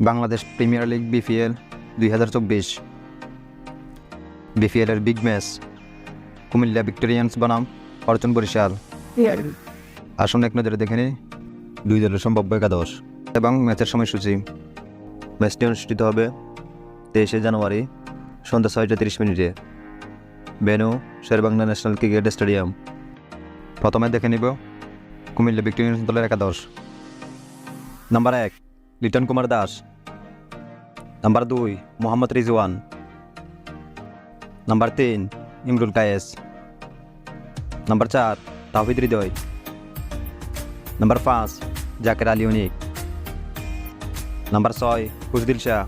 Bangladesh premier league BPL দুই হাজার চব্বিশ। বিপিএলের বিগ ম্যাচ কুমিল্লা ভিক্টোরিয়ান্স বনাম অর্জুন বরিশাল। আসুন এক নজরে দেখে নিই দুই দলের সম্ভাব্য একাদশ এবং ম্যাচের সময়সূচি। ম্যাচটি অনুষ্ঠিত হবে তেইশে জানুয়ারি সন্ধ্যা ছয়টা তিরিশ মিনিটে। Venue Sher e Bangla national cricket stadium. প্রথমে দেখে নিব কুমিল্লা ভিক্টোরিয়ান্স দলের একাদশ। নাম্বার এক লিটন কুমার দাস। নাম্বার দুই, মোহাম্মদ রিজওয়ান। নাম্বার তিন, ইমরুল কায়েস। নাম্বার চার তাহিদ হৃদয়। নাম্বার পাঁচ, জাকের আলী অনিক নাম্বার ছয় খুশদিল শাহ।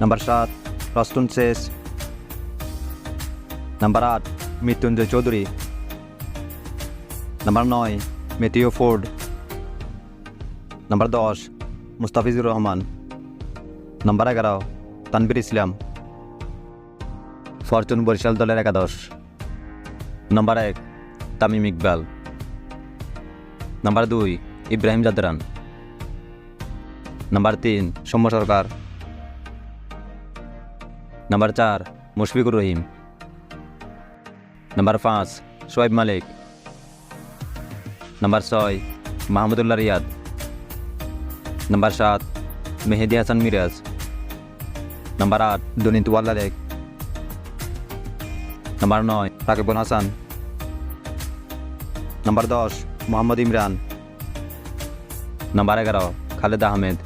নাম্বার সাত, রস্তুন শেষ। নাম্বার আট, মৃত্যুঞ্জয় চৌধুরী। নাম্বার নয়, মেথিও ফোর্ড। নাম্বার দশ মুস্তাফিজুর রহমান নাম্বার এগারো তানবির ইসলাম ফরচুন বরিশাল দলের একাদশ। নাম্বার এক তামিম ইকবাল নাম্বার দুই ইব্রাহিম জাদরান নাম্বার তিন সৌম্য সরকার নাম্বার চার মুশফিকুর রহিম নাম্বার পাঁচ শোয়েব মালিক নাম্বার ছয় মাহমুদুল্লাহ রিয়াদ নাম্বার সাত, মেহেদি হাসান মিরাজ। নাম্বার আট, দনিত ওয়াল্লাদেক। নাম্বার নয়, রাকিবুল হাসান। নাম্বার দশ, মোহাম্মদ ইমরান। নাম্বার এগারো, খালেদ আহমেদ।